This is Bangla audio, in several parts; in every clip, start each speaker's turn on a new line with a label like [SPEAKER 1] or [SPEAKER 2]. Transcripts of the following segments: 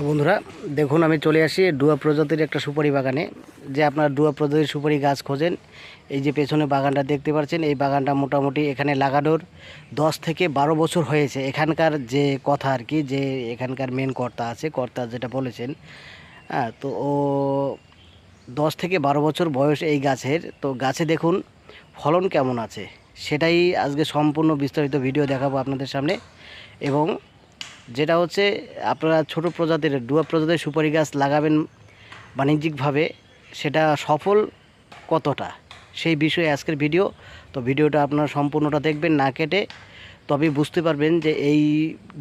[SPEAKER 1] তো বন্ধুরা, দেখুন, আমি চলে আসি ডুয়া প্রজাতির একটা সুপারি বাগানে। যে আপনারা ডুয়া প্রজাতির সুপারি গাছ খোঁজেন, এই যে পেছনে বাগানটা দেখতে পাচ্ছেন, এই বাগানটা মোটামুটি এখানে লাগানোর দশ থেকে বারো বছর হয়েছে। এখানকার যে কথা আর কি, যে এখানকার মেন কর্তা আছে, কর্তা যেটা বলেছেন হ্যাঁ তো ও দশ থেকে বারো বছর বয়স এই গাছের। তো গাছে দেখুন, ফলন কেমন আছে, সেটাই আজকে সম্পূর্ণ বিস্তারিত ভিডিও দেখাবো আপনাদের সামনে। এবং যেটা হচ্ছে আপনারা ছোট প্রজাতির ডুয়া প্রজাতির সুপারি গাছ লাগাবেন বাণিজ্যিকভাবে, সেটা সফল কতটা, সেই বিষয়ে আজকের ভিডিও। তো ভিডিওটা আপনারা সম্পূর্ণটা দেখবেন, না কেটে তবে বুঝতে পারবেন যে এই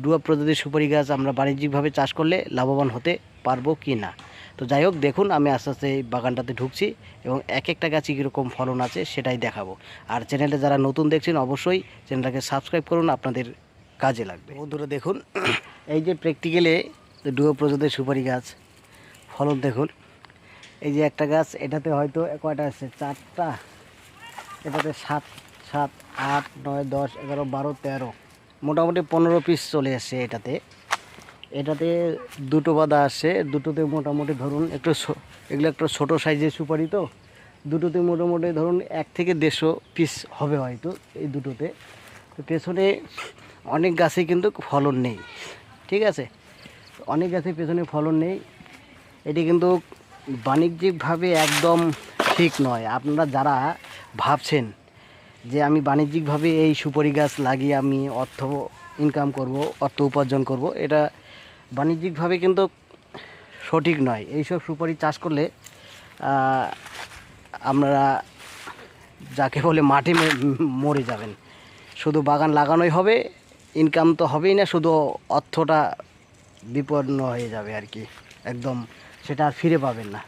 [SPEAKER 1] ডুয়া প্রজাতির সুপারি গাছ আমরা বাণিজ্যিকভাবে চাষ করলে লাভবান হতে পারব কি না। তো যাই হোক, দেখুন, আমি আস্তে আস্তে এই বাগানটাতে ঢুকছি এবং এক একটা গাছে কীরকম ফলন আছে সেটাই দেখাবো। আর চ্যানেলে যারা নতুন দেখছেন, অবশ্যই চ্যানেলটাকে সাবস্ক্রাইব করুন, আপনাদের কাজে লাগবে। বন্ধুরা দেখুন, এই যে প্র্যাকটিক্যালে ডুয়ো প্রজাতির সুপারি গাছ, ফলন দেখুন। এই যে একটা গাছ, এটাতে হয়তো কয়টা আছে? চারটা। এটাতে সাত সাত, আট, নয়, দশ, এগারো, বারো, তেরো। মোটামুটি পনেরো পিস চলে আসছে এটাতে। এটাতে দুটো বাদা আসে দুটোতে মোটামুটি ধরুন একটু এগুলো একটু ছোটো সাইজের সুপারি তো, দুটোতে মোটামুটি ধরুন এক থেকে দেড়শো পিস হবে হয়তো এই দুটোতে। তো পেছনে অনেক গাছে কিন্তু ফলন নেই, ঠিক আছে? অনেক গাছে পেছনে ফলন নেই। এটি কিন্তু বাণিজ্যিকভাবে একদম ঠিক নয়। আপনারা যারা ভাবছেন যে আমি বাণিজ্যিকভাবে এই সুপারি গাছ লাগিয়ে আমি অর্থ ইনকাম করব, অর্থ উপার্জন করব, এটা বাণিজ্যিকভাবে কিন্তু সঠিক নয়। এইসব সুপারি চাষ করলে আপনারা যাকে বলে মাঠে মে- মরে যাবেন। শুধু বাগান লাগানোই হবে ইনকাম তো হবেই না, শুধু অর্থটা বিপন্ন হয়ে যাবে আর কি, একদম সেটা আর ফিরে পাবেন না।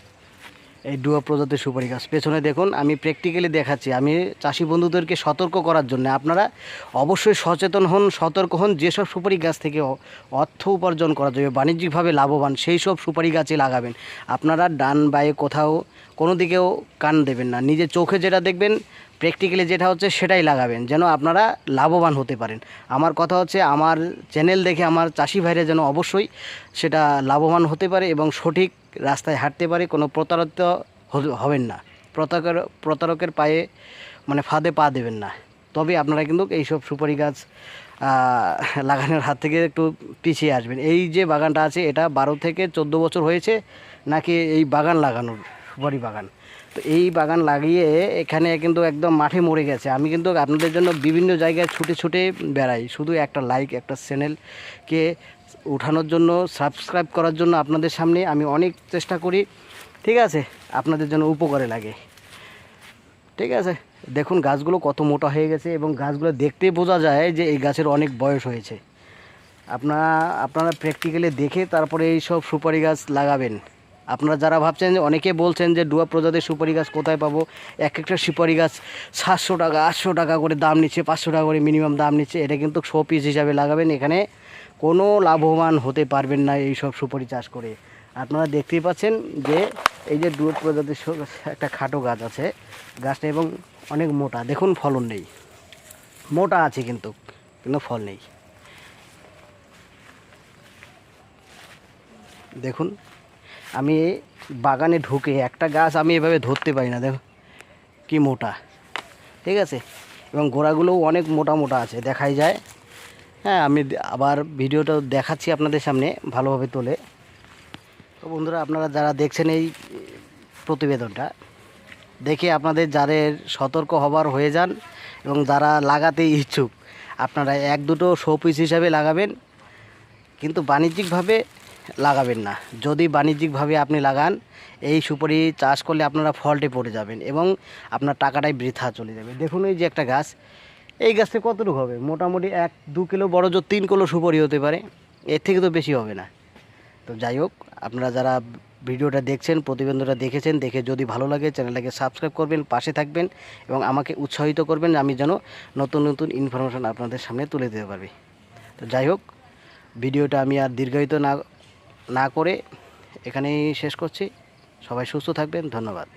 [SPEAKER 1] এই ডুয়া প্রজাতির সুপারি গাছ, পেছনে দেখুন, আমি প্র্যাকটিক্যালি দেখাচ্ছি, আমি চাষি বন্ধুদেরকে সতর্ক করার জন্য, আপনারা অবশ্যই সচেতন হন, সতর্ক হন, যেসব সুপারি গাছ থেকে অর্থ উপার্জন করা যাবে, বাণিজ্যিকভাবে লাভবান, সেই সব সুপারি গাছে লাগাবেন। আপনারা ডান বায়ে কোথাও কোনো দিকেও কান দেবেন না, নিজের চোখে যেটা দেখবেন প্র্যাকটিক্যালি যেটা হচ্ছে সেটাই লাগাবেন, যেন আপনারা লাভবান হতে পারেন। আমার কথা হচ্ছে, আমার চ্যানেল দেখে আমার চাষি ভাইরা যেন অবশ্যই সেটা লাভবান হতে পারে এবং সঠিক রাস্তায় হাঁটতে পারে, কোনো প্রতারিত হবেন না। প্রতারকের প্রতারকের পায়ে মানে ফাঁদে পা দেবেন না। তবে আপনারা কিন্তু এইসব সুপারি গাছ লাগানোর হাত থেকে একটু পিছিয়ে আসবেন। এই যে বাগানটা আছে, এটা বারো থেকে চোদ্দ বছর হয়েছে, নাকি এই বাগান লাগানোর সুপারি বাগান? তো এই বাগান লাগিয়ে এখানে কিন্তু একদম মাঠে মরে গেছে। আমি কিন্তু আপনাদের জন্য বিভিন্ন জায়গায় ছুটে ছুটে বেড়াই। শুধু একটা লাইক একটা চ্যানেলকে উঠানোর জন্য সাবস্ক্রাইব করার জন্য আপনাদের সামনে আমি অনেক চেষ্টা করি। ঠিক আছে? আপনাদের জন্য উপকারে লাগে। ঠিক আছে? দেখুন গাছগুলো কত মোটা হয়ে গেছে এবং গাছগুলো দেখতে বোঝা যায় যে এই গাছের অনেক বয়স হয়েছে। আপনারা আপনারা প্র্যাকটিক্যালি দেখে তারপরে এই সব সুপারি গাছ লাগাবেন। আপনারা যারা ভাবছেন অনেকে বলছেন যে ডুয়া প্রজাতির সুপারি গাছ কোথায় পাবো, এক একটা সুপারি গাছ সাতশো টাকা, আটশো টাকা করে দাম নিচ্ছে, পাঁচশো টাকা করে মিনিমাম দাম নিচ্ছে, এটা কিন্তু শো পিস হিসাবে লাগাবেন, এখানে কোনো লাভবান হতে পারবেন না এই সব সুপারি চাষ করে। আপনারা দেখতেই পাচ্ছেন যে এই যে ডুয়া প্রজাতির একটা খাটো গাছ আছে, গাছটা এবং অনেক মোটা। দেখুন ফলন নেই। মোটা আছে কিন্তু কিন্তু ফল নেই। দেখুন। আমি বাগানে ঢুকে একটা গাছ আমি এভাবে ধরতে পারি না, দেখো। কি মোটা। ঠিক আছে? এবং গোড়াগুলোও অনেক মোটা মোটা আছে, দেখাই যায়। হ্যাঁ আমি আবার ভিডিওটা দেখাচ্ছি আপনাদের সামনে ভালোভাবে তোলে। তো বন্ধুরা, আপনারা যারা দেখছেন এই প্রতিবেদনটা, দেখে আপনাদের যাদের সতর্ক হবার হয়ে যান এবং যারা লাগাতে ইচ্ছুক, আপনারা এক দুটো শোপিস হিসাবে লাগাবেন। কিন্তু বাণিজ্যিকভাবে লাগাবেন না। যদি বাণিজ্যিকভাবে আপনি লাগান, এই সুপারি চাষ করলে আপনারা ফল্টে পড়ে যাবেন এবং আপনার টাকাটাই বৃথা চলে যাবে। দেখুন এই যে একটা গাছ, এই গাছটা কতটুকু হবে? মোটামুটি এক, দু কিলো বড় জোর তিন কিলো সুপারি হতে পারে, এর থেকে তো বেশি হবে না। তো যাই হোক, আপনারা যারা ভিডিওটা দেখছেন প্রতিবেদনটা দেখেছেন, দেখে যদি ভালো লাগে, চ্যানেলটাকে সাবস্ক্রাইব করবেন, পাশে থাকবেন এবং আমাকে উৎসাহিত করবেন আমি যেন নতুন নতুন ইনফরমেশন আপনাদের সামনে তুলে দিতে পারবি তো যাই হোক, ভিডিওটা আমি আর দীর্ঘায়িত না না করে এখানেই শেষ করছি। সবাই সুস্থ থাকবেন ধন্যবাদ।